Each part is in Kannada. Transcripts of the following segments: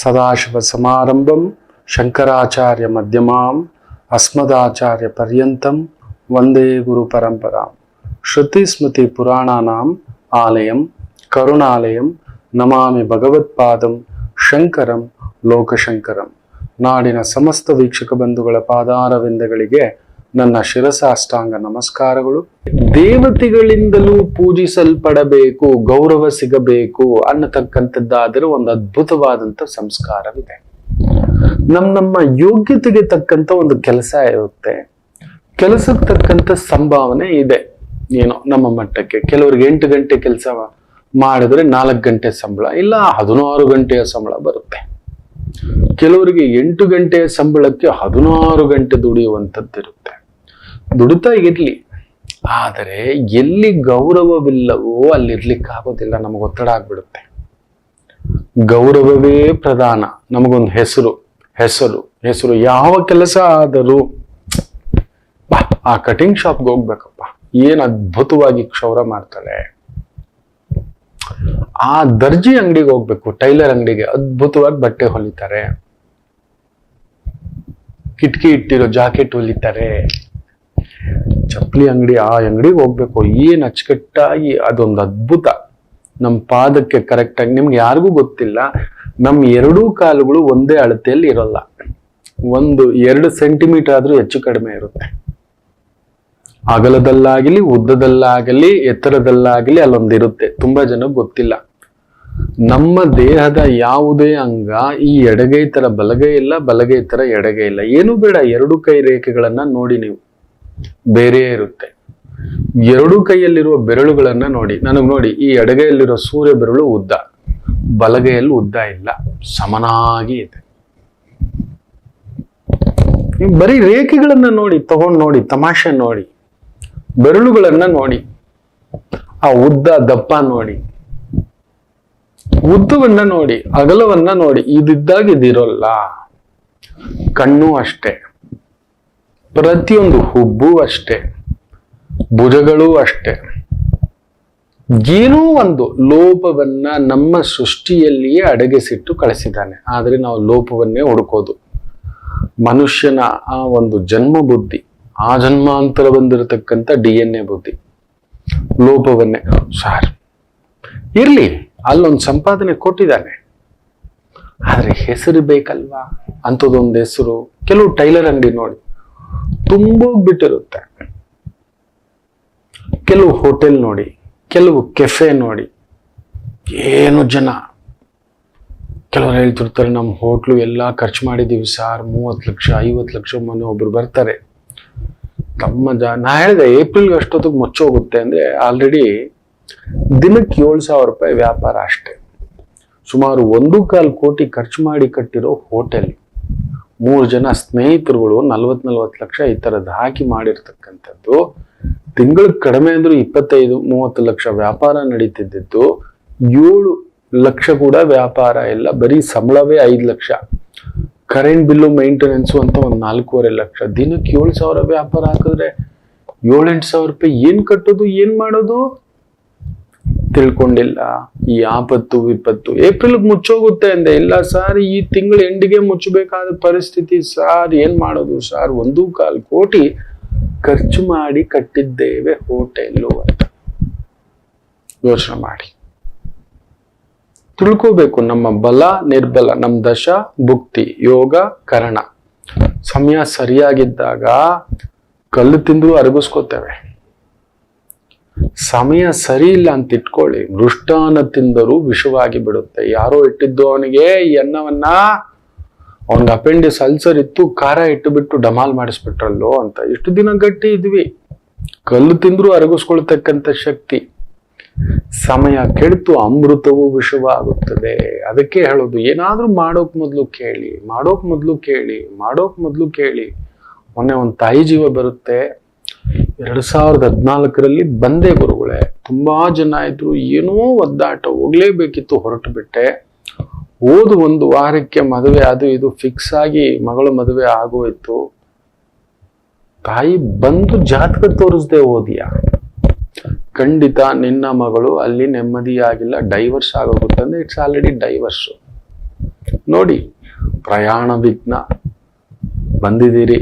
ಸದಾಶಿವಸಮಾರಂಭಂ ಶಂಕರಾಚಾರ್ಯ ಮಧ್ಯಮಾಂ ಅಸ್ಮದಾಚಾರ್ಯ ಪರ್ಯಂತಂ ವಂದೇ ಗುರು ಪರಂಪರಾಂ ಶ್ರುತಿ ಸ್ಮೃತಿ ಪುರಾಣಾನಾಂ ಆಲಯಂ ಕರುಣಾಲಯಂ ನಮಾಮಿ ಭಗವತ್ಪಾದಂ ಶಂಕರಂ ಲೋಕಶಂಕರಂ ನಾಡಿನ ಸಮಸ್ತ ವೀಕ್ಷಕ ಬಂಧುಗಳ ಪಾದಾರವಿಂದಗಳಿಗೆ ನನ್ನ ಶಿರಸಾಷ್ಟಾಂಗ ನಮಸ್ಕಾರಗಳು. ದೇವತೆಗಳಿಂದಲೂ ಪೂಜಿಸಲ್ಪಡಬೇಕು, ಗೌರವ ಸಿಗಬೇಕು ಅನ್ನತಕ್ಕಂಥದ್ದಾದರೆ ಒಂದು ಅದ್ಭುತವಾದಂಥ ಸಂಸ್ಕಾರವಿದೆ. ನಮ್ಮ ನಮ್ಮ ಯೋಗ್ಯತೆಗೆ ತಕ್ಕಂಥ ಒಂದು ಕೆಲಸ ಇರುತ್ತೆ. ಕೆಲಸಕ್ಕೆ ತಕ್ಕಂಥ ಸಂಭಾವನೆ ಇದೆ. ಏನೋ, ನಮ್ಮ ಮಟ್ಟಕ್ಕೆ. ಕೆಲವರಿಗೆ ಎಂಟು ಗಂಟೆ ಕೆಲಸ ಮಾಡಿದ್ರೆ ನಾಲ್ಕು ಗಂಟೆ ಸಂಬಳ, ಇಲ್ಲ ಹದಿನಾರು ಗಂಟೆಯ ಸಂಬಳ ಬರುತ್ತೆ. ಕೆಲವರಿಗೆ ಎಂಟು ಗಂಟೆಯ ಸಂಬಳಕ್ಕೆ ಹದಿನಾರು ಗಂಟೆ ದುಡಿಯುವಂಥದ್ದಿರುತ್ತೆ. ದುಡಿತಾ ಇರ್ಲಿ ಆದರೆ ಎಲ್ಲಿ ಗೌರವವಿಲ್ಲವೋ ಅಲ್ಲಿರ್ಲಿಕ್ಕಾಗೋದಿಲ್ಲ, ನಮಗೆ ಒತ್ತಡ ಆಗ್ಬಿಡುತ್ತೆ. ಗೌರವವೇ ಪ್ರಧಾನ, ನಮಗೊಂದು ಹೆಸರು ಹೆಸರು ಹೆಸರು ಯಾವ ಕೆಲಸ ಆದರೂ. ಆ ಕಟಿಂಗ್ ಶಾಪ್ಗೆ ಹೋಗ್ಬೇಕಪ್ಪ. ಏನು ಅದ್ಭುತವಾಗಿ ಕ್ಷೌರ ಮಾಡ್ತಾಳೆ. ಆ ದರ್ಜಿ ಅಂಗಡಿಗೆ ಹೋಗ್ಬೇಕು, ಟೈಲರ್ ಅಂಗಡಿಗೆ. ಅದ್ಭುತವಾಗಿ ಬಟ್ಟೆ ಹೊಲಿತಾರೆ. ಕಿಟಕಿ ಇಟ್ಟಿರೋ ಜಾಕೆಟ್ ಹೊಲಿತಾರೆ. ಚಪ್ಪಲಿ ಅಂಗಡಿ, ಆ ಅಂಗಡಿಗೆ ಹೋಗ್ಬೇಕು. ಏನು ಅಚ್ಚುಕಟ್ಟಾಗಿ ಅದೊಂದು ಅದ್ಭುತ. ನಮ್ಮ ಪಾದಕ್ಕೆ ಕರೆಕ್ಟಾಗಿ ನಿಮ್ಗೆ ಯಾರಿಗೂ ಗೊತ್ತಿಲ್ಲ ನಮ್ಮ ಎರಡೂ ಕಾಲುಗಳು ಒಂದೇ ಅಳತೆಯಲ್ಲಿ ಇರೋಲ್ಲ. ಒಂದು ಎರಡು ಸೆಂಟಿಮೀಟರ್ ಆದ್ರೂ ಹೆಚ್ಚು ಕಡಿಮೆ ಇರುತ್ತೆ. ಅಗಲದಲ್ಲಾಗಲಿ, ಉದ್ದದಲ್ಲಾಗಲಿ, ಎತ್ತರದಲ್ಲಾಗಲಿ ಅಲ್ಲೊಂದಿರುತ್ತೆ ತುಂಬಾ ಜನ ಗೊತ್ತಿಲ್ಲ. ನಮ್ಮ ದೇಹದ ಯಾವುದೇ ಅಂಗ ಈ ಎಡಗೈ ತರ ಬಲಗೈ ಇಲ್ಲ, ಬಲಗೈ ತರ ಎಡಗೈ ಇಲ್ಲ. ಏನು ಬೇಡ, ಎರಡು ಕೈ ರೇಖೆಗಳನ್ನ ನೋಡಿ ನೀವು. ಬೇರೆ ಇರುತ್ತೆ. ಎರಡು ಕೈಯಲ್ಲಿರುವ ಬೆರಳುಗಳನ್ನ ನೋಡಿ, ನನಗೆ ನೋಡಿ, ಈ ಎಡಗೈಯಲ್ಲಿರೋ ಸೂರ್ಯ ಬೆರಳು ಉದ್ದ. ಬಲಗೈಯಲ್ಲಿ ಉದ್ದ ಇಲ್ಲ, ಸಮನಾಗಿ ಇದೆ. ಬರೀ ರೇಖೆಗಳನ್ನ ನೋಡಿ, ತಗೊಂಡ್ ನೋಡಿ, ತಮಾಷೆ ನೋಡಿ, ಬೆರಳುಗಳನ್ನ ನೋಡಿ, ಆ ಉದ್ದ, ದಪ್ಪ ನೋಡಿ, ಉದ್ದವನ್ನ ನೋಡಿ, ಅಗಲವನ್ನ ನೋಡಿ, ಇದಿದ್ದಾಗ ಇದಿರೋಲ್ಲ. ಕಣ್ಣು ಅಷ್ಟೇ. ಪ್ರತಿಯೊಂದು ಹುಬ್ಬು ಅಷ್ಟೇ, ಭುಜಗಳೂ ಅಷ್ಟೇ. ಏನೋ ಒಂದು ಲೋಪವನ್ನ ನಮ್ಮ ಸೃಷ್ಟಿಯಲ್ಲಿಯೇ ಅಡಗಿಸಿಟ್ಟು ಕಳಿಸಿದ್ದಾನೆ. ಆದರೆ ನಾವು ಲೋಪವನ್ನೇ ಹುಡುಕೋದು. ಮನುಷ್ಯನ ಆ ಒಂದು ಜನ್ಮ ಬುದ್ಧಿ, ಆ ಜನ್ಮಾಂತರ ಬಂದಿರತಕ್ಕಂಥ ಡಿ ಎನ್ ಎ ಬುದ್ಧಿ, ಲೋಪವನ್ನೇ. ಸಾರ್, ಇರ್ಲಿ, ಅಲ್ಲೊಂದು ಸಂಪಾದನೆ ಕೊಟ್ಟಿದ್ದಾನೆ. ಆದ್ರೆ ಹೆಸರು ಬೇಕಲ್ವಾ? ಅಂಥದ್ದೊಂದು ಹೆಸರು. ಕೆಲವು ಟೈಲರ್ ಅಂಗಡಿ ನೋಡಿ. ತುಂಬೋಗ್ಬಿಟ್ಟಿರುತ್ತೆ ಕೆಲವು ಹೋಟೆಲ್ ನೋಡಿ, ಕೆಲವು ಕೆಫೆ ನೋಡಿ, ಏನು ಜನ. ಕೆಲವರು ಹೇಳ್ತಿರ್ತಾರೆ ನಮ್ಮ ಹೋಟ್ಲು ಎಲ್ಲ ಖರ್ಚು ಮಾಡಿದ್ದೀವಿ ಸಾರ್, ಮೂವತ್ತು ಲಕ್ಷ, ಐವತ್ತು ಲಕ್ಷ ಮೊನ್ನೆ ಒಬ್ರು ಬರ್ತಾರೆ. ತಮ್ಮ ಜ, ನಾ ಹೇಳಿದೆ, ಏಪ್ರಿಲ್ಗೆ ಅಷ್ಟೊತ್ತಿಗೆ ಮುಚ್ಚೋಗುತ್ತೆ ಅಂದ್ರೆ ಆಲ್ರೆಡಿ ದಿನಕ್ಕೆ ಏಳು ಸಾವಿರ ರೂಪಾಯಿ ವ್ಯಾಪಾರ ಅಷ್ಟೇ. ಸುಮಾರು ಒಂದು ಕಾಲು ಕೋಟಿ ಖರ್ಚು ಮಾಡಿ ಕಟ್ಟಿರೋ ಹೋಟೆಲ್. ಮೂರು ಜನ ಸ್ನೇಹಿತರುಗಳು ನಲ್ವತ್ ನಲ್ವತ್ತು ಲಕ್ಷ ಈ ಥರದ್ದು ಹಾಕಿ ಮಾಡಿರ್ತಕ್ಕಂಥದ್ದು. ತಿಂಗಳ ಕಡಿಮೆ ಅಂದ್ರೂ ಇಪ್ಪತ್ತೈದು, ಮೂವತ್ತು ಲಕ್ಷ ವ್ಯಾಪಾರ ನಡೀತಿದ್ದಿದ್ದು, ಏಳು ಲಕ್ಷ ಕೂಡ ವ್ಯಾಪಾರ ಇಲ್ಲ, ಬರೀ ಸಂಬಳವೇ ಐದು ಲಕ್ಷ. ಕರೆಂಟ್ ಬಿಲ್ಲು ಮೈಂಟೆನೆನ್ಸು ಅಂತ ಒಂದು ನಾಲ್ಕೂವರೆ ಲಕ್ಷ. ದಿನಕ್ಕೆ ಏಳು ಸಾವಿರ ವ್ಯಾಪಾರ ಹಾಕಿದ್ರೆ ಏಳೆಂಟು ಸಾವಿರ ರೂಪಾಯಿ ಏನು ಕಟ್ಟೋದು, ಏನು ಮಾಡೋದು? ತಿಳ್ಕೊಂಡಿಲ್ಲ. ಈ ಆಪತ್ತು ವಿಪತ್ತು. ಏಪ್ರಿಲ್ ಮುಚ್ಚೋಗುತ್ತೆ ಅಂದೆ. ಇಲ್ಲ ಸರ್, ಈ ತಿಂಗಳು ಎಂಡಿಗೆ ಮುಚ್ಚಬೇಕಾದ ಪರಿಸ್ಥಿತಿ ಸಾರ್. ಏನ್ ಮಾಡೋದು ಸಾರ್? ಒಂದು ಕಾಲ್ ಕೋಟಿ ಖರ್ಚು ಮಾಡಿ ಕಟ್ಟಿದ್ದೇವೆ ಹೋಟೆಲ್ಲು ಅಂತ. ಯೋಚನೆ ಮಾಡಿ. ತಿಳ್ಕೋಬೇಕು ನಮ್ಮ ಬಲ, ನಿರ್ಬಲ, ನಮ್ಮ ದಶ, ಭುಕ್ತಿ, ಯೋಗ, ಕರಣ. ಸಮಯ ಸರಿಯಾಗಿದ್ದಾಗ ಕಲ್ಲು ತಿಂದು ಅರಗಿಸ್ಕೋತೇವೆ. ಸಮಯ ಸರಿ ಇಲ್ಲ ಅಂತ ಇಟ್ಕೊಳ್ಳಿ. ಮೃಷ್ಟಾನ ತಿಂದರೂ ವಿಷವಾಗಿ ಬಿಡುತ್ತೆ. ಯಾರೋ ಇಟ್ಟಿದ್ದು ಅವನಿಗೆ ಈ ಅನ್ನವನ್ನ ಅವನಿಗೆ ಅಪೆಂಡಿಸ್ ಅಲ್ಸರ್ ಇತ್ತು ಖಾರ ಇಟ್ಟು ಬಿಟ್ಟು ಡಮಾಲ್ ಮಾಡಿಸ್ಬಿಟ್ರಲ್ಲೋ ಅಂತ. ಇಷ್ಟು ದಿನ ಗಟ್ಟಿ ಇದ್ವಿ. ಕಲ್ಲು ತಿಂದ್ರು ಅರಗಿಸ್ಕೊಳ್ತಕ್ಕಂಥ ಶಕ್ತಿ. ಸಮಯ ಕೆಡ್ತು ಅಮೃತವು ವಿಷವಾಗುತ್ತದೆ. ಅದಕ್ಕೆ ಹೇಳೋದು, ಏನಾದ್ರೂ ಮಾಡೋಕ್ ಮೊದಲು ಕೇಳಿ, ಮಾಡೋಕ್ ಮೊದಲು ಕೇಳಿ, ಮಾಡೋಕ್ ಮೊದಲು ಕೇಳಿ. ಮೊನ್ನೆ ಒಂದು ತಾಯಿ ಜೀವ ಬರುತ್ತೆ. ಎರಡ್ ಸಾವಿರದ ಹದಿನಾಲ್ಕರಲ್ಲಿ ಬಂದೇ ಗುರುಗಳೇ, ತುಂಬ ಜನ ಇದ್ರು, ಏನೋ ಒದ್ದಾಟ ಹೋಗ್ಲೇಬೇಕಿತ್ತು ಹೊರಟು ಬಿಟ್ಟೆ ಓದು ಒಂದು ವಾರಕ್ಕೆ ಮದುವೆ ಅದು ಇದು ಫಿಕ್ಸ್ ಆಗಿ ಮಗಳ ಮದುವೆ ಆಗೋಯ್ತು. ತಾಯಿ ಬಂದು ಜಾತಕ ತೋರಿಸ್ದೆ ಓದಿಯ ಖಂಡಿತ ನಿನ್ನ ಮಗಳು ಅಲ್ಲಿ ನೆಮ್ಮದಿಯಾಗಿಲ್ಲ ಡೈವರ್ಸ್ ಆಗೋಗುತ್ತಂದ್ರೆ ಇಟ್ಸ್ ಆಲ್ರೆಡಿ ಡೈವರ್ಸ್ ನೋಡಿ, ಪ್ರಯಾಣ ವಿಘ್ನ. ಬಂದಿದ್ದೀರಿ.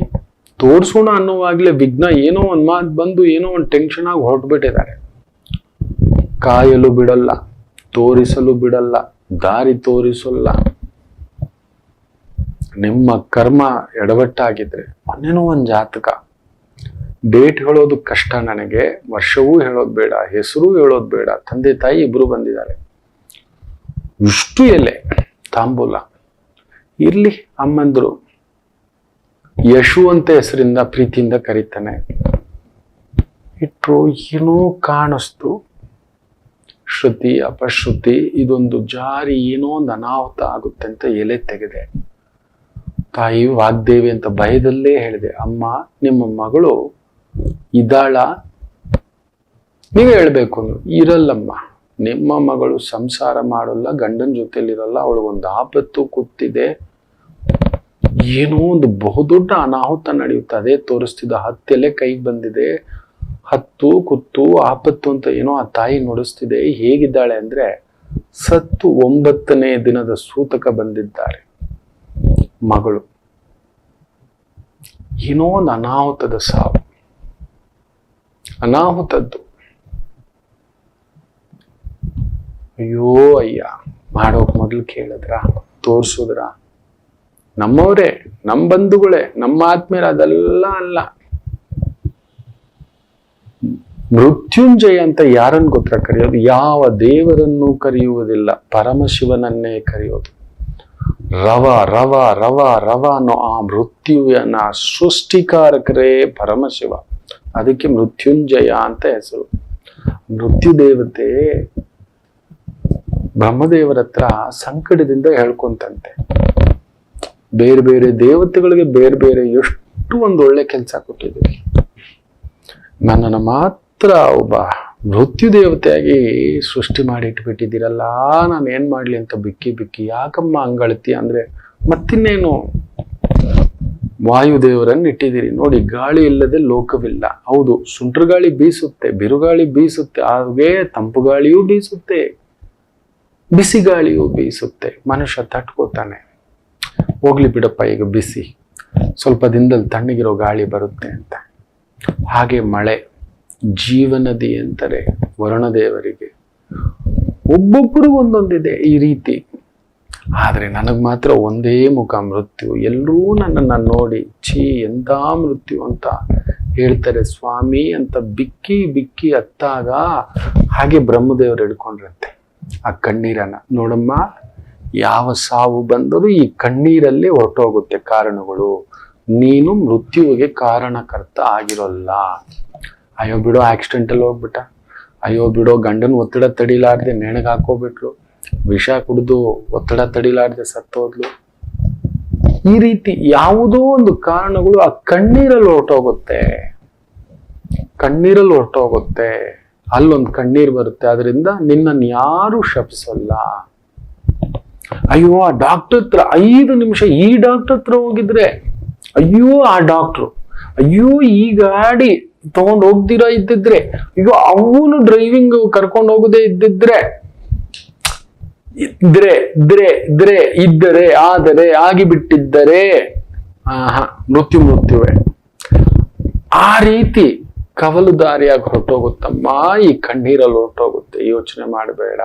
ತೋರ್ಸೋಣ ಅನ್ನೋವಾಗ್ಲೇ ವಿಘ್ನ ಏನೋ ಒಂದು ಮಾತು ಬಂದು ಏನೋ ಒಂದು ಟೆನ್ಷನ್ ಆಗಿ ಹೊರಟ್ಬಿಟ್ಟಿದ್ದಾರೆ. ಕಾಯಲು ಬಿಡಲ್ಲ, ತೋರಿಸಲು ಬಿಡಲ್ಲ, ದಾರಿ ತೋರಿಸಲ್ಲ. ನಿಮ್ಮ ಕರ್ಮ ಎಡವಟ್ಟಾಗಿದ್ರೆ ಮೊನ್ನೆನೋ ಒಂದು ಜಾತಕ. ಡೇಟ್ ಹೇಳೋದು ಕಷ್ಟ ನನಗೆ, ವರ್ಷವೂ ಹೇಳೋದು ಬೇಡ, ಹೆಸರು ಹೇಳೋದು ಬೇಡ, ತಂದೆ ತಾಯಿ ಇಬ್ರು ಬಂದಿದ್ದಾರೆ. ಇಷ್ಟು ಎಲೆ, ತಾಂಬೂಲ. ಇರ್ಲಿ ಅಮ್ಮಂದ್ರು ಯಶು ಅಂತ ಹೆಸರಿಂದ ಪ್ರೀತಿಯಿಂದ ಕರೀತಾನೆ. ಇಟ್ರು ಏನೋ ಕಾಣಿಸ್ತು. ಶ್ರುತಿ, ಅಪಶ್ರುತಿ, ಇದೊಂದು ಜಾರಿ ಏನೋ ಒಂದು ಅನಾಹುತ ಆಗುತ್ತೆ ಅಂತ ಎಲೆ ತೆಗೆದೆ. ತಾಯಿ ವಾಗ್ದೇವಿ ಅಂತ ಭಯದಲ್ಲೇ ಹೇಳಿದೆ, ಅಮ್ಮ, ನಿಮ್ಮ ಮಗಳು ಇದ್ದಾಳ? ನೀವೇ ಹೇಳ್ಬೇಕು ಅಂದ್ರು ಇರಲ್ಲಮ್ಮ, ನಿಮ್ಮ ಮಗಳು ಸಂಸಾರ ಮಾಡಲ್ಲ, ಗಂಡನ ಜೊತೆಲಿರಲ್ಲ ಅವಳಿಗೊಂದು ಆಪತ್ತು ಕೂತಿದೆ ಏನೋ ಒಂದು ಬಹುದೊಡ್ಡ ಅನಾಹುತ ನಡೆಯುತ್ತೆ ಅದೇ ತೋರಿಸ್ತಿದ್ದ ಹತ್ತೆಲೆ ಕೈಗೆ ಬಂದಿದೆ. ಹತ್ತು, ಕುತ್ತು, ಆಪತ್ತು ಅಂತ ಏನೋ ಆ ತಾಯಿ ನುಡಿಸ್ತಿದೆ. ಹೇಗಿದ್ದಾಳೆ ಅಂದ್ರೆ ಸತ್ತು ಒಂಬತ್ತನೇ ದಿನದ ಸೂತಕ ಬಂದಿದ್ದಾರೆ ಮಗಳು. ಏನೋ ಒಂದು ಅನಾಹುತದ ಸಾವು. ಅನಾಹುತದ್ದು. ಅಯ್ಯೋ ಅಯ್ಯ, ಮಾಡೋಕ್ ಮೊದಲು ಕೇಳಿದ್ರ? ತೋರ್ಸುದ್ರ? ನಮ್ಮವರೇ ನಮ್ಮ ಬಂಧುಗಳೇ ನಮ್ಮ ಆತ್ಮೀಯರ, ಅದೆಲ್ಲ ಅಲ್ಲ. ಮೃತ್ಯುಂಜಯ ಅಂತ ಯಾರನ್ನು ಗೊತ್ತರ ಕರೆಯೋದು? ಯಾವ ದೇವರನ್ನು ಕರೆಯುವುದಿಲ್ಲ. ಪರಮಶಿವನನ್ನೇ ಕರೆಯೋದು. ರವ ರವ ರವ ರವ ಅನ್ನೋ ಆ ಮೃತ್ಯುವಿನ ಸೃಷ್ಟಿಕಾರಕರೇ ಪರಮಶಿವ. ಅದಕ್ಕೆ ಮೃತ್ಯುಂಜಯ ಅಂತ ಹೆಸರು. ಮೃತ್ಯು ದೇವತೆ ಬ್ರಹ್ಮದೇವರ ಹತ್ರ ಸಂಕಟದಿಂದ ಹೇಳ್ಕೊಂತಂತೆ. ಬೇರೆ ಬೇರೆ ದೇವತೆಗಳಿಗೆ ಬೇರೆ ಬೇರೆ ಎಷ್ಟು ಒಂದು ಒಳ್ಳೆ ಕೆಲಸ ಕೊಟ್ಟಿದ್ದೀವಿ ನನ್ನನ್ನು ಮಾತ್ರ ಒಬ್ಬ ಮೃತ್ಯು ದೇವತೆಯಾಗಿ ಸೃಷ್ಟಿ ಮಾಡಿ ಇಟ್ಬಿಟ್ಟಿದ್ದೀರಲ್ಲ, ನಾನು ಏನ್ ಮಾಡ್ಲಿ ಅಂತ ಬಿಕ್ಕಿ ಬಿಕ್ಕಿ ಯಾಕಮ್ಮ ಅಂಗಳತಿ ಅಂದ್ರೆ ಮತ್ತಿನ್ನೇನು? ವಾಯುದೇವರನ್ನು ಇಟ್ಟಿದ್ದೀರಿ. ನೋಡಿ, ಗಾಳಿ ಇಲ್ಲದೆ ಲೋಕವಿಲ್ಲ. ಹೌದು, ಸುಂಟ್ರ ಗಾಳಿ ಬೀಸುತ್ತೆ, ಬಿರುಗಾಳಿ ಬೀಸುತ್ತೆ, ಹಾಗೆ ತಂಪು ಗಾಳಿಯೂ ಬೀಸುತ್ತೆ, ಬಿಸಿ ಗಾಳಿಯೂ ಬೀಸುತ್ತೆ. ಮನುಷ್ಯ ತಟ್ಕೋತಾನೆ. ಹೋಗ್ಲಿ ಬಿಡಪ್ಪ, ಈಗ ಬಿಸಿ. ಸ್ವಲ್ಪ ದಿನದಲ್ಲಿ ತಣ್ಣಗಿರೋ ಗಾಳಿ ಬರುತ್ತೆ ಅಂತ. ಹಾಗೆ ಮಳೆ, ಜೀವನದಿ ಅಂತಾರೆ ವರುಣದೇವರಿಗೆ ಒಬ್ಬೊಬ್ಬರಿಗೂ ಒಂದೊಂದಿದೆ ಈ ರೀತಿ. ಆದರೆ ನನಗೆ ಮಾತ್ರ ಒಂದೇ ಮುಖ ಮೃತ್ಯು. ಎಲ್ಲರೂ ನನ್ನನ್ನು ನೋಡಿ, ಛೀ, ಎಂಥ ಮೃತ್ಯು ಅಂತ ಹೇಳ್ತಾರೆ. ಸ್ವಾಮಿ ಅಂತ ಬಿಕ್ಕಿ ಬಿಕ್ಕಿ ಅತ್ತಾಗ ಹಾಗೆ ಬ್ರಹ್ಮದೇವರು ಹಿಡ್ಕೊಂಡಿರುತ್ತೆ ಆ ಕಣ್ಣೀರನ್ನ. ನೋಡಮ್ಮ ಯಾವ ಸಾವು ಬಂದರೂ ಈ ಕಣ್ಣೀರಲ್ಲೇ ಹೊರಟೋಗುತ್ತೆ ಕಾರಣಗಳು. ನೀನು ಮೃತ್ಯುವಿಗೆ ಕಾರಣಕರ್ತ ಆಗಿರೋಲ್ಲ. ಅಯ್ಯೋ ಬಿಡೋ ಆಕ್ಸಿಡೆಂಟಲ್ಲಿ ಹೋಗ್ಬಿಟ್ಟ. ಅಯ್ಯೋ ಬಿಡೋ, ಗಂಡನ ಒತ್ತಡ ತಡಿಲಾರ್ದೆ ನೆಣಗೆ ಹಾಕೋಬಿಟ್ಲು. ವಿಷ ಕುಡಿದು ಒತ್ತಡ ತಡಿಲಾರ್ದೆ ಸತ್ತೋದ್ಲು. ಈ ರೀತಿ ಯಾವುದೋ ಒಂದು ಕಾರಣಗಳು ಆ ಕಣ್ಣೀರಲ್ಲಿ ಹೊರಟೋಗುತ್ತೆ. ಕಣ್ಣೀರಲ್ಲಿ ಹೊರಟೋಗುತ್ತೆ. ಅಲ್ಲೊಂದು ಕಣ್ಣೀರ್ ಬರುತ್ತೆ. ಅದರಿಂದ ನಿನ್ನನ್ನು ಯಾರು ಶಪಿಸಲ್ಲ. ಅಯ್ಯೋ, ಆ ಡಾಕ್ಟರ್ ಹತ್ರ ಐದು ನಿಮಿಷ ಈ ಡಾಕ್ಟರ್ ಹತ್ರ ಹೋಗಿದ್ರೆ, ಅಯ್ಯೋ, ಆ ಡಾಕ್ಟ್ರು ಅಯ್ಯೋ, ಈ ಗಾಡಿ ತಗೊಂಡು ಹೋಗ್ದಿರ ಇದ್ದಿದ್ರೆ, ಅಯ್ಯೋ, ಅವನು ಡ್ರೈವಿಂಗ್ ಕರ್ಕೊಂಡು ಹೋಗದೆ ಇದ್ದಿದ್ರೆ, ಇದ್ರೆ ಇದ್ರೆ ಇದ್ರೆ, ಇದ್ದರೆ, ಆದರೆ, ಆಗಿಬಿಟ್ಟಿದ್ದರೆ, ಆಹಾ, ಮೃತ್ಯು, ಮೃತ್ಯುವೆ. ಆ ರೀತಿ ಕವಲು ದಾರಿಯಾಗಿ ಹೊರಟೋಗುತ್ತಮ್ಮ, ಈ ಕಣ್ಣೀರಲ್ಲಿ ಹೊರಟೋಗುತ್ತೆ. ಯೋಚನೆ ಮಾಡಬೇಡ.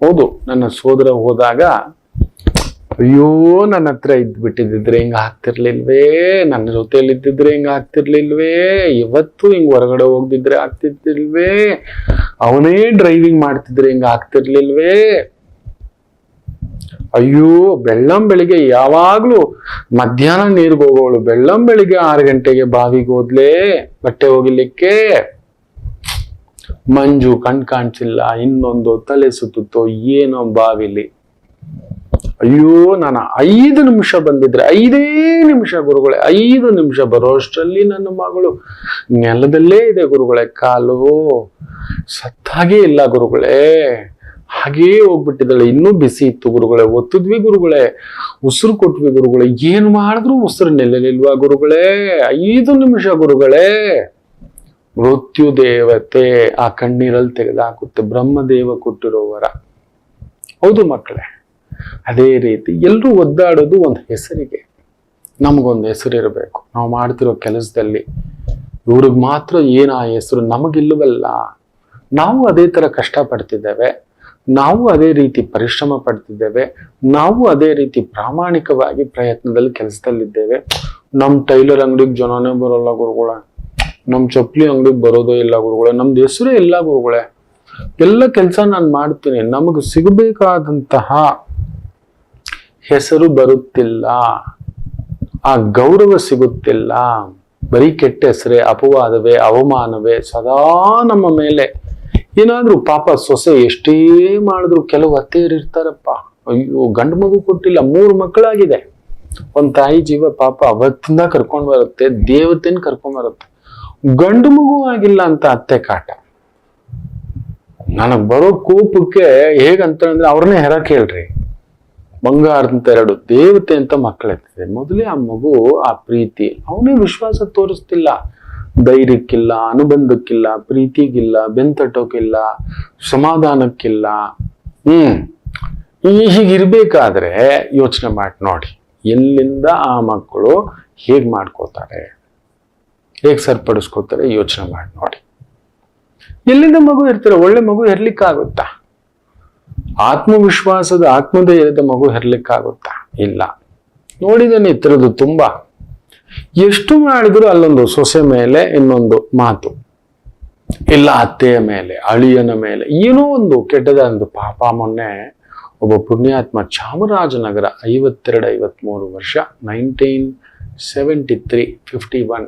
ಹೌದು, ನನ್ನ ಸೋದರ ಹೋದಾಗ, ಅಯ್ಯೋ, ನನ್ನ ಹತ್ರ ಇದ್ಬಿಟ್ಟಿದ್ರೆ ಹಿಂಗ ಆಗ್ತಿರ್ಲಿಲ್ವೇ? ನನ್ನ ಜೊತೆಯಲ್ಲಿ ಇದ್ದಿದ್ರೆ ಹಿಂಗ ಆಗ್ತಿರ್ಲಿಲ್ವೇ? ಇವತ್ತು ಹಿಂಗೆ ಹೊರಗಡೆ ಹೋಗ್ದಿದ್ರೆ ಆಗ್ತಿದ್ದಿಲ್ವೇ ಅವನೇ ಡ್ರೈವಿಂಗ್ ಮಾಡ್ತಿದ್ರೆ ಹಿಂಗೆ ಆಗ್ತಿರ್ಲಿಲ್ವೇ? ಅಯ್ಯೋ, ಬೆಳ್ಳಂ ಬೆಳಿಗ್ಗೆ ಯಾವಾಗ್ಲೂ ಮಧ್ಯಾಹ್ನ ನೀರ್ಗೆ ಹೋಗೋಳು ಬೆಳ್ಳಂ ಬೆಳಿಗ್ಗೆ ಆರು ಗಂಟೆಗೆ ಬಾವಿಗೆ ಹೋದ್ಲೇ ಬಟ್ಟೆ ಹೋಗಿಲಿಕ್ಕೆ? ಮಂಜು ಕಣ್ ಕಾಣಿಸಿಲ್ಲ ಇನ್ನೊಂದು ತಲೆ ಸುತ್ತುತ್ತೋ ಏನೋ ಬಾವಿಲಿ. ಅಯ್ಯೋ ನಾನು, ಐದು ನಿಮಿಷ ಬಂದಿದ್ರೆ, ಐದೇ ನಿಮಿಷ ಗುರುಗಳೇ, ಐದು ನಿಮಿಷ ಬರೋಷ್ಟರಲ್ಲಿ ನನ್ನ ಮಗಳು ನೆಲದಲ್ಲೇ ಇದೆ ಗುರುಗಳೇ, ಕಾಲು ಸತ್ತಾಗೇ ಇಲ್ಲ ಗುರುಗಳೇ. ಹಾಗೇ ಹೋಗ್ಬಿಟ್ಟಿದ್ದಾಳೆ, ಇನ್ನೂ ಬಿಸಿ ಇತ್ತು ಗುರುಗಳೇ. ಒತ್ತಿದ್ವಿ ಗುರುಗಳೇ, ಉಸಿರು ಕೊಟ್ವಿ ಗುರುಗಳೇ. ಏನ್ ಮಾಡಿದ್ರು ಉಸಿರು ನೆಲೆಲಿಲ್ವಾ ಗುರುಗಳೇ? ಐದು ನಿಮಿಷ ಗುರುಗಳೇ. ಮೃತ್ಯು ದೇವತೆ ಆ ಕಣ್ಣೀರಲ್ಲಿ ತೆಗೆದಾಕುತ್ತೆ. ಬ್ರಹ್ಮದೇವ ಕೊಟ್ಟಿರೋ ವರ ಹೌದು ಮಕ್ಕಳೇ. ಅದೇ ರೀತಿ ಎಲ್ಲರೂ ಒದ್ದಾಡೋದು ಒಂದು ಹೆಸರಿಗೆ. ನಮಗೊಂದು ಹೆಸರು ಇರಬೇಕು ನಾವು ಮಾಡ್ತಿರೋ ಕೆಲಸದಲ್ಲಿ ಇವ್ರಿಗೆ ಮಾತ್ರ ಏನು ಆ ಹೆಸರು ನಮಗಿಲ್ಲವಲ್ಲ. ನಾವು ಅದೇ ಥರ ಕಷ್ಟಪಡ್ತಿದ್ದೇವೆ. ನಾವು ಅದೇ ರೀತಿ ಪರಿಶ್ರಮ ಪಡ್ತಿದ್ದೇವೆ. ನಾವು ಅದೇ ರೀತಿ ಪ್ರಾಮಾಣಿಕವಾಗಿ ಪ್ರಯತ್ನದಲ್ಲಿ ಕೆಲಸದಲ್ಲಿದ್ದೇವೆ. ನಮ್ಮ ಟೈಲರ್ ಅಂಗಡಿಗೆ ಜನನೇ ಬರೋಲ್ಲ ಗುರುಗಳೇ. ನಮ್ಮ ಚಪ್ಪಲಿ ಅಂಗಡಿಗೆ ಬರೋದೇ ಇಲ್ಲ ಗುರುಗಳೇ, ನಮ್ದು ಹೆಸರು ಇಲ್ಲ ಗುರುಗಳೇ. ಎಲ್ಲ ಕೆಲಸ ನಾನು ಮಾಡ್ತೀನಿ, ನಮಗೆ ಸಿಗಬೇಕಾದಂತಹ ಹೆಸರು ಬರುತ್ತಿಲ್ಲ, ಆ ಗೌರವ ಸಿಗುತ್ತಿಲ್ಲ, ಬರೀ ಕೆಟ್ಟ ಹೆಸರೇ, ಅಪವಾದವೇ, ಅವಮಾನವೇ, ಸದಾ ನಮ್ಮ ಮೇಲೆ. ಏನಾದ್ರೂ ಪಾಪ ಸೊಸೆ ಎಷ್ಟೇ ಮಾಡಿದ್ರು ಕೆಲವು ಅತ್ತೆಯರು ಇರ್ತಾರಪ್ಪ. ಅಯ್ಯೋ, ಗಂಡು ಮಗು ಕೊಟ್ಟಿಲ್ಲ, ಮೂರು ಮಕ್ಕಳಾಗಿದೆ. ಒಂದ್ ತಾಯಿ ಜೀವ ಪಾಪ ಅವತ್ತಿಂದ ಕರ್ಕೊಂಡ್ ಬರುತ್ತೆ, ದೇವತೆನ್ ಕರ್ಕೊಂಡ್ ಬರುತ್ತೆ. ಗಂಡು ಮಗು ಆಗಿಲ್ಲ ಅಂತ ಅತ್ತೆ ಕಾಟ. ನನಗ್ ಬರೋ ಕೋಪಕ್ಕೆ ಹೇಗಂತ ಅಂದ್ರೆ ಅವ್ರನ್ನೇ ಹೆರ ಕೇಳ್ರಿ ಬಂಗಾರದಂತ ಎರಡು, ದೇವತೆ ಅಂತ ಮಕ್ಕಳಿರ್ತದೆ. ಮೊದಲೇ ಆ ಮಗು ಆ ಪ್ರೀತಿ, ಅವನೇ ವಿಶ್ವಾಸ ತೋರಿಸ್ತಿಲ್ಲ. ಧೈರ್ಯಕ್ಕಿಲ್ಲ, ಅನುಬಂಧಕ್ಕಿಲ್ಲ, ಪ್ರೀತಿಗಿಲ್ಲ, ಬೆಂತಟೋಕಿಲ್ಲ, ಸಮಾಧಾನಕ್ಕಿಲ್ಲ. ಹ್ಮ್, ಹೀಗಿರ್ಬೇಕಾದ್ರೆ ಯೋಚನೆ ಮಾಡಿ ನೋಡಿ. ಎಲ್ಲಿಂದ ಆ ಮಕ್ಕಳು ಹೇಗ್ ಮಾಡ್ಕೋತಾರೆ? ಹೇಗ್ ಸರಿಪಡಿಸ್ಕೋತಾರೆ ಯೋಚನೆ ಮಾಡಿ, ನೋಡಿ. ಎಲ್ಲಿಂದ ಮಗು ಇರ್ತಾರೆ? ಒಳ್ಳೆ ಮಗು ಇರ್ಲಿಕ್ಕಾಗುತ್ತಾ ಆತ್ಮವಿಶ್ವಾಸದ ಆತ್ಮಧೈರ್ಯದ ಮಗು ಹೆರ್ಲಿಕ್ಕಾಗುತ್ತಾ? ಇಲ್ಲ. ನೋಡಿದ್ದೇನೆ ಥರದ್ದು ತುಂಬಾ. ಎಷ್ಟು ಮಾಡಿದ್ರು ಅಲ್ಲೊಂದು ಸೊಸೆ ಮೇಲೆ ಇನ್ನೊಂದು ಮಾತು. ಇಲ್ಲ, ಅತ್ತೆಯ ಮೇಲೆ, ಅಳಿಯನ ಮೇಲೆ, ಏನೋ ಒಂದು ಕೆಟ್ಟದೊಂದು ಪಾಪ. ಮೊನ್ನೆ ಒಬ್ಬ ಪುಣ್ಯಾತ್ಮ ಚಾಮರಾಜನಗರ ಐವತ್ತೆರಡು ಐವತ್ಮೂರು ವರ್ಷ nineteen seventy three fifty one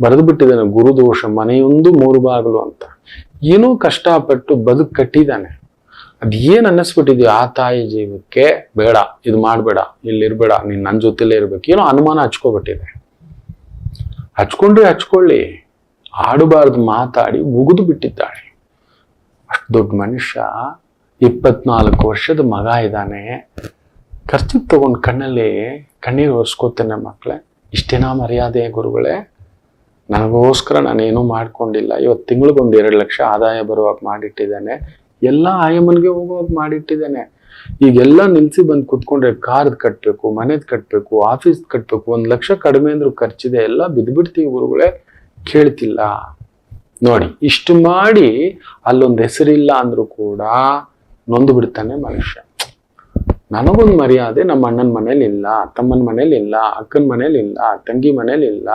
ಬರೆದು ಬಿಟ್ಟಿದ್ದಾನೆ ಗುರುದೋಷ ಮನೆಯೊಂದು ಮೂರು ಬಾಗಿಲು ಅಂತ. ಏನೂ ಕಷ್ಟಪಟ್ಟು ಬದುಕು ಕಟ್ಟಿದ್ದಾನೆ ಅದ್ ಏನ್ ಅನ್ನಿಸ್ಬಿಟ್ಟಿದ್ಯೋ ಆ ತಾಯಿ ಜೀವಕ್ಕೆ ಬೇಡ, ಇದು ಮಾಡಬೇಡ ಇಲ್ಲಿ ಇರ್ಬೇಡ ನೀನ್ ನನ್ನ ಜೊತೆಲೇ ಇರ್ಬೇಕು. ಏನೋ ಅನುಮಾನ ಹಚ್ಕೊಬಿಟ್ಟಿದೆ. ಹಚ್ಕೊಂಡ್ರೆ ಹಚ್ಕೊಳ್ಳಿ. ಆಡಬಾರ್ದು ಮಾತಾಡಿ ಮುಗಿದು ಬಿಟ್ಟಿದ್ದಾಳೆ. ಅಷ್ಟು ದೊಡ್ಡ ಮನುಷ್ಯ, ಇಪ್ಪತ್ನಾಲ್ಕು ವರ್ಷದ ಮಗ ಇದ್ದಾನೆ. ಖರ್ಚಿಗೆ ತಗೊಂಡು ಕಣ್ಣಲ್ಲಿ ಕಣ್ಣೀರು ಒರೆಸ್ಕೋತೇನೆ ಮಕ್ಕಳೇ ಇಷ್ಟೇನಾ ಮರ್ಯಾದೆ ಗುರುಗಳೇ? ನನಗೋಸ್ಕರ ನಾನೇನೂ ಮಾಡ್ಕೊಂಡಿಲ್ಲ. ಇವತ್ತು ತಿಂಗಳಿಗೊಂದು ಎರಡು ಲಕ್ಷ ಆದಾಯ ಬರುವಾಗ ಮಾಡಿಟ್ಟಿದ್ದಾನೆ. ಎಲ್ಲ ಆಯಮ್ಮನಿಗೆ ಹೋಗುವಾಗ ಮಾಡಿಟ್ಟಿದ್ದಾನೆ. ಈಗೆಲ್ಲ ನಿಲ್ಸಿ ಬಂದು ಕುತ್ಕೊಂಡ್ರೆ ಕಾರ್ದ್ ಕಟ್ಬೇಕು, ಮನೆದ್ ಕಟ್ಬೇಕು, ಆಫೀಸ್ ಕಟ್ಬೇಕು, ಒಂದು ಲಕ್ಷ ಕಡಿಮೆ ಅಂದ್ರೂ ಖರ್ಚಿದೆ, ಎಲ್ಲ ಬಿದ್ಬಿಡ್ತೀವಿ ಗುರುಗಳೇ. ಕೇಳ್ತಿಲ್ಲ. ನೋಡಿ, ಇಷ್ಟು ಮಾಡಿ ಅಲ್ಲೊಂದು ಹೆಸರಿಲ್ಲ ಅಂದ್ರೂ ಕೂಡ ನೊಂದು ಬಿಡ್ತಾನೆ ಮನುಷ್ಯ. ನನಗೊಂದು ಮರ್ಯಾದೆ ನಮ್ಮ ಅಣ್ಣನ ಮನೇಲಿ ಇಲ್ಲ ತಮ್ಮನ ಮನೇಲಿ ಇಲ್ಲ ಅಕ್ಕನ ಮನೇಲಿ ಇಲ್ಲ ತಂಗಿ ಮನೇಲಿ ಇಲ್ಲ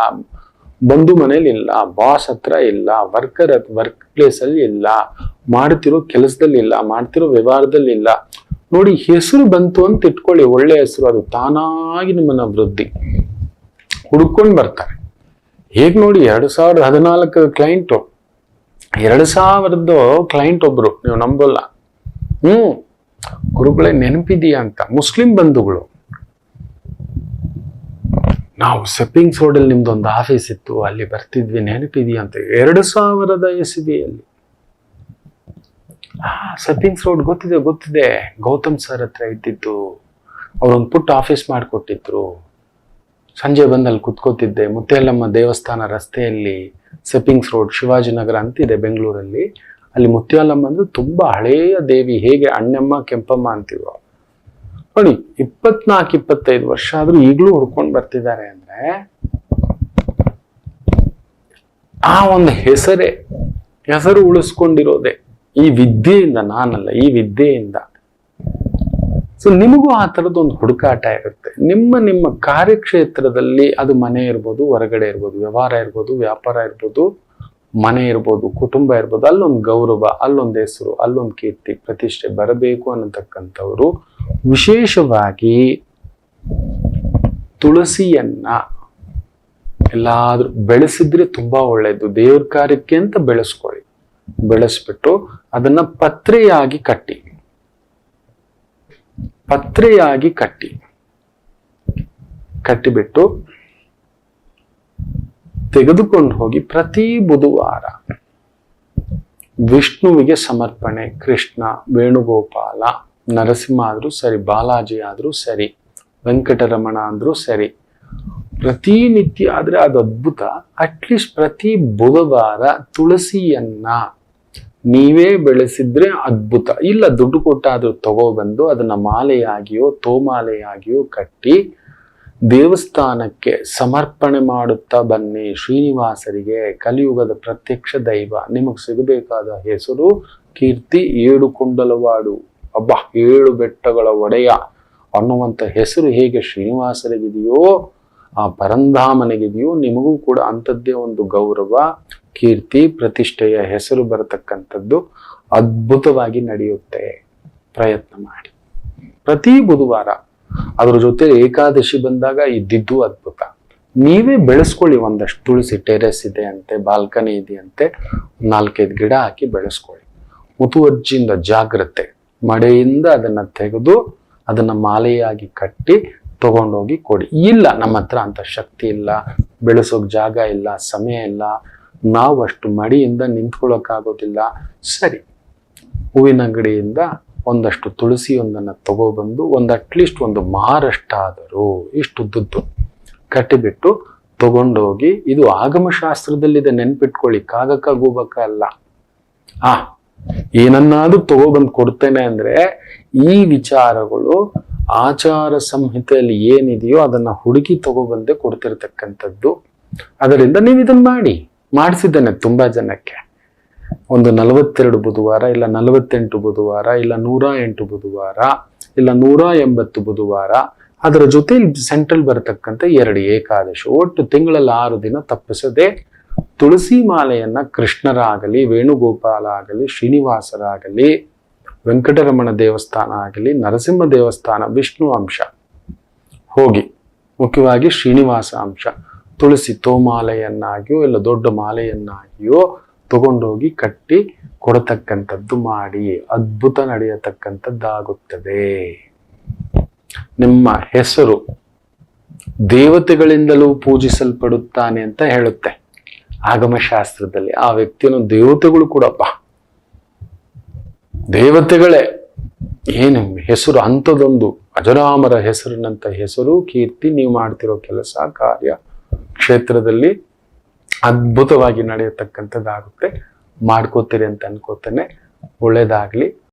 ಬಂಧು ಮನೇಲಿ ಇಲ್ಲ ಬಾಸ್ ಹತ್ರ ಇಲ್ಲ ವರ್ಕರ್ ವರ್ಕ್ ಪ್ಲೇಸ್ ಅಲ್ಲಿ ಇಲ್ಲ, ಮಾಡ್ತಿರೋ ಕೆಲಸದಲ್ಲಿ ಇಲ್ಲ, ಮಾಡ್ತಿರೋ ವ್ಯವಹಾರದಲ್ಲಿ ಇಲ್ಲ. ನೋಡಿ, ಹೆಸರು ಬಂತು ಅಂತ ಇಟ್ಕೊಳ್ಳಿ, ಒಳ್ಳೆ ಹೆಸರು, ಅದು ತಾನಾಗಿ ನಿಮ್ಮನ್ನ ವೃದ್ಧಿ. ಹುಡ್ಕೊಂಡು ಬರ್ತಾರೆ. ಹೇಗ್ ನೋಡಿ, ಎರಡು ಸಾವಿರದ ಹದಿನಾಲ್ಕರ ಕ್ಲೈಂಟು ಎರಡು ಸಾವಿರದ ಕ್ಲೈಂಟ್ ಒಬ್ರು, ನೀವು ನಂಬಲ್ಲ. ಹ್ಮ್, ಗುರುಗಳೇ ನೆನಪಿದೆಯಾ ಅಂತ. ಮುಸ್ಲಿಂ ಬಂಧುಗಳು. ನಾವು ಸೆಪ್ಪಿಂಗ್ಸ್ ರೋಡಲ್ಲಿ ನಿಮ್ದೊಂದು ಆಫೀಸ್ ಇತ್ತು, ಅಲ್ಲಿ ಬರ್ತಿದ್ವಿ, ನೆನಪಿದೆಯಾ ಅಂತ ಎರಡು ಸಾವಿರದ ಎಸ್ಬಿಯಲ್ಲಿ. ಆ ಸೆಪ್ಪಿಂಗ್ಸ್ ರೋಡ್ ಗೊತ್ತಿದೆ ಗೊತ್ತಿದೆ. ಗೌತಮ್ ಸರ್ ಹತ್ರ ಇದ್ದಿದ್ದು, ಅವ್ರೊಂದು ಪುಟ್ಟ ಆಫೀಸ್ ಮಾಡಿಕೊಟ್ಟಿದ್ರು. ಸಂಜೆ ಬಂದು ಅಲ್ಲಿ ಕುತ್ಕೋತಿದ್ದೆ. ಮುತ್ತೆಯಲ್ಲಮ್ಮ ದೇವಸ್ಥಾನ ರಸ್ತೆಯಲ್ಲಿ ಸೆಪ್ಪಿಂಗ್ಸ್ ರೋಡ್ ಶಿವಾಜಿನಗರ ಅಂತಿದೆ ಬೆಂಗಳೂರಲ್ಲಿ. ಅಲ್ಲಿ ಮುತ್ಯಾಲಮ್ಮ ಅಂದ್ರೆ ತುಂಬಾ ಹಳೆಯ ದೇವಿ, ಹೇಗೆ ಅಣ್ಣಮ್ಮ, ಕೆಂಪಮ್ಮ ಅಂತೀವೋ. ನೋಡಿ, ಇಪ್ಪತ್ನಾಲ್ಕು, ಇಪ್ಪತ್ತೈದು ವರ್ಷ ಆದ್ರೂ ಈಗಲೂ ಹುಡ್ಕೊಂಡು ಬರ್ತಿದ್ದಾರೆ ಅಂದ್ರೆ ಆ ಒಂದು ಹೆಸರೇ, ಹೆಸರು ಉಳಿಸ್ಕೊಂಡಿರೋದೆ ಈ ವಿದ್ಯೆಯಿಂದ, ನಾನಲ್ಲ, ಈ ವಿದ್ಯೆಯಿಂದ. ಸೊ ನಿಮಗೂ ಆ ಥರದ್ದೊಂದು ಹುಡುಕಾಟ ಇರುತ್ತೆ. ನಿಮ್ಮ ನಿಮ್ಮ ಕಾರ್ಯಕ್ಷೇತ್ರದಲ್ಲಿ ಅದು ಮನೆ ಇರ್ಬೋದು, ಹೊರಗಡೆ ಇರ್ಬೋದು, ವ್ಯವಹಾರ ಇರ್ಬೋದು, ವ್ಯಾಪಾರ ಇರ್ಬೋದು, ಮನೆ ಇರ್ಬೋದು, ಕುಟುಂಬ ಇರ್ಬೋದು, ಅಲ್ಲೊಂದು ಗೌರವ, ಅಲ್ಲೊಂದು ಹೆಸರು, ಅಲ್ಲೊಂದು ಕೀರ್ತಿ, ಪ್ರತಿಷ್ಠೆ ಬರಬೇಕು ಅನ್ನತಕ್ಕಂಥವ್ರು ವಿಶೇಷವಾಗಿ ತುಳಸಿಯನ್ನ ಎಲ್ಲಾದ್ರೂ ಬೆಳೆಸಿದ್ರೆ ತುಂಬಾ ಒಳ್ಳೇದು. ದೇವ್ರ ಕಾರ್ಯಕ್ಕೆ ಅಂತ ಬೆಳೆಸ್ಕೊಳ್ಳಿ. ಬೆಳೆಸ್ಬಿಟ್ಟು ಅದನ್ನ ಪತ್ರೆಯಾಗಿ ಕಟ್ಟಿ. ಪತ್ರೆಯಾಗಿ ಕಟ್ಟಿ. ಕಟ್ಟಿಬಿಟ್ಟು ತೆಗೆದುಕೊಂಡು ಹೋಗಿ ಪ್ರತಿ ಬುಧವಾರ ವಿಷ್ಣುವಿಗೆ ಸಮರ್ಪಣೆ. ಕೃಷ್ಣ, ವೇಣುಗೋಪಾಲ ನರಸಿಂಹ ಆದರೂ ಸರಿ, ಬಾಲಾಜಿ ಆದರೂ ಸರಿ, ವೆಂಕಟರಮಣ ಅಂದರೂ ಸರಿ, ಪ್ರತಿನಿತ್ಯ ಆದರೆ ಅದು ಅದ್ಭುತ. ಅಟ್ಲೀಸ್ಟ್ ಪ್ರತಿ ಬುಧವಾರ ತುಳಸಿಯನ್ನ ನೀವೇ ಬೆಳೆಸಿದ್ರೆ ಅದ್ಭುತ. ಇಲ್ಲ, ದುಡ್ಡು ಕೊಟ್ಟಾದರೂ ತಗೋಬಂದು ಅದನ್ನ ಮಾಲೆಯಾಗಿಯೋ, ತೋಮಾಲೆಯಾಗಿಯೋ ಕಟ್ಟಿ ದೇವಸ್ಥಾನಕ್ಕೆ ಸಮರ್ಪಣೆ ಮಾಡುತ್ತಾ ಬನ್ನಿ. ಶ್ರೀನಿವಾಸರಿಗೆ ಕಲಿಯುಗದ ಪ್ರತ್ಯಕ್ಷ ದೈವ. ನಿಮಗೆ ಸಿಗಬೇಕಾದ ಹೆಸರು, ಕೀರ್ತಿ, ಏಳು ಕುಂಡಲವಾಡು. ಅಬ್ಬ, ಏಳು ಬೆಟ್ಟಗಳ ಒಡೆಯ ಅನ್ನುವಂಥ ಹೆಸರು ಹೇಗೆ ಶ್ರೀನಿವಾಸರಿಗಿದೆಯೋ, ಆ ಪರಂಧಾಮನಿಗಿದೆಯೋ, ನಿಮಗೂ ಕೂಡ ಅಂಥದ್ದೇ ಒಂದು ಗೌರವ, ಕೀರ್ತಿ, ಪ್ರತಿಷ್ಠೆಯ ಹೆಸರು ಬರತಕ್ಕಂಥದ್ದು ಅದ್ಭುತವಾಗಿ ನಡೆಯುತ್ತೆ. ಪ್ರಯತ್ನ ಮಾಡಿ. ಪ್ರತಿ ಬುಧವಾರ ಅದ್ರ ಜೊತೆ ಏಕಾದಶಿ ಬಂದಾಗ ಇದ್ದಿದ್ದು ಅದ್ಭುತ. ನೀವೇ ಬೆಳೆಸ್ಕೊಳ್ಳಿ ಒಂದಷ್ಟು ತುಳಸಿ ಟೆರೆಸ್ ಇದೆ ಅಂತೆ ಬಾಲ್ಕನಿ ಇದೆಯಂತೆ, ನಾಲ್ಕೈದು ಗಿಡ ಹಾಕಿ ಬೆಳೆಸ್ಕೊಳ್ಳಿ. ಮುತುವರ್ಜಿಯಿಂದ ಜಾಗ್ರತೆ. ಮಳೆಯಿಂದ ಅದನ್ನ ತೆಗೆದು ಅದನ್ನ ಮಾಲೆಯಾಗಿ ಕಟ್ಟಿ ತಗೊಂಡೋಗಿ ಕೊಡಿ. ಇಲ್ಲ, ನಮ್ಮ ಹತ್ರ ಅಂತ ಶಕ್ತಿ ಇಲ್ಲ, ಬೆಳೆಸೋಕೆ ಜಾಗ ಇಲ್ಲ, ಸಮಯ ಇಲ್ಲ, ನಾವು ಅಷ್ಟು ಮಡಿಯಿಂದ ನಿಂತ್ಕೊಳ್ಳೋಕ್ಕಾಗೋದಿಲ್ಲ ಸರಿ, ಹೂವಿನ ಅಂಗಡಿಯಿಂದ ಒಂದಷ್ಟು ತುಳಸಿಯೊಂದನ್ನು ತಗೊಬಂದು ಒಂದು ಅಟ್ಲೀಸ್ಟ್ ಒಂದು ಮಾರಷ್ಟ ಇಷ್ಟು ಉದ್ದದ್ದು ಕಟ್ಟಿಬಿಟ್ಟು ತಗೊಂಡೋಗಿ, ಇದು ಆಗಮಶಾಸ್ತ್ರದಲ್ಲಿದೆ ನೆನ್ಪಿಟ್ಕೊಳ್ಳಿ ಕಾಗಕ್ಕ ಗೂಬಕ್ಕ ಅಲ್ಲ ಆ ಏನನ್ನಾದ್ರೂ ತಗೊಬಂದು ಕೊಡ್ತೇನೆ ಅಂದ್ರೆ ಈ ವಿಚಾರಗಳು ಆಚಾರ ಸಂಹಿತೆಯಲ್ಲಿ ಏನಿದೆಯೋ ಅದನ್ನ ಹುಡುಕಿ ತಗೊಬಂದೆ ಕೊಡ್ತಿರ್ತಕ್ಕಂಥದ್ದು. ಅದರಿಂದ ನೀವು ಇದನ್ನ ಮಾಡಿ. ಮಾಡಿಸಿದ್ದೇನೆ ತುಂಬಾ ಜನಕ್ಕೆ. ಒಂದು ನಲವತ್ತೆರಡು ಬುಧವಾರ, ಇಲ್ಲ ನಲವತ್ತೆಂಟು ಬುಧವಾರ, ಇಲ್ಲ ನೂರ ಎಂಟು ಬುಧವಾರ, ಇಲ್ಲ ನೂರ ಎಂಬತ್ತು ಬುಧವಾರ, ಅದರ ಜೊತೆ ಸೆಂಟ್ರಲ್ ಬರತಕ್ಕಂಥ ಎರಡು ಏಕಾದಶಿ. ಒಟ್ಟು ತಿಂಗಳಲ್ಲಿ ಆರು ದಿನ ತಪ್ಪಿಸದೆ ತುಳಸಿ ಮಾಲೆಯನ್ನ ಕೃಷ್ಣರಾಗಲಿ ವೇಣುಗೋಪಾಲ ಆಗಲಿ ಶ್ರೀನಿವಾಸರಾಗಲಿ, ವೆಂಕಟರಮಣ ದೇವಸ್ಥಾನ ಆಗಲಿ, ನರಸಿಂಹ ದೇವಸ್ಥಾನ, ವಿಷ್ಣು ಅಂಶ. ಹೋಗಿ, ಮುಖ್ಯವಾಗಿ ಶ್ರೀನಿವಾಸ ಅಂಶ. ತುಳಸಿ ತೋಮಾಲೆಯನ್ನಾಗಿಯೋ ಇಲ್ಲ ದೊಡ್ಡ ಮಾಲೆಯನ್ನಾಗಿಯೋ ತಗೊಂಡೋಗಿ ಕಟ್ಟಿ ಕೊಡತಕ್ಕಂಥದ್ದು ಮಾಡಿ, ಅದ್ಭುತ ನಡೆಯತಕ್ಕಂಥದ್ದಾಗುತ್ತದೆ. ನಿಮ್ಮ ಹೆಸರು ದೇವತೆಗಳಿಂದಲೂ ಪೂಜಿಸಲ್ಪಡುತ್ತಾನೆ ಅಂತ ಹೇಳುತ್ತೆ. ಆಗಮಶಾಸ್ತ್ರದಲ್ಲಿ ಆ ವ್ಯಕ್ತಿಯನ್ನು ದೇವತೆಗಳು ಕೂಡಪ್ಪ. ದೇವತೆಗಳೇ. ಏನು ಹೆಸರು ಅಂಥದೊಂದು ಅಜರಾಮರ ಹೆಸರಿನಂತ ಹೆಸರು, ಕೀರ್ತಿ, ನೀವು ಮಾಡ್ತಿರೋ ಕೆಲಸ, ಕಾರ್ಯ ಕ್ಷೇತ್ರದಲ್ಲಿ ಅದ್ಭುತವಾಗಿ ನಡೆಯತಕ್ಕಂಥದ್ದಾಗುತ್ತೆ. ಮಾಡ್ಕೋತೀರಿ ಅಂತ ಅನ್ಕೋತೇನೆ. ಒಳ್ಳೇದಾಗ್ಲಿ.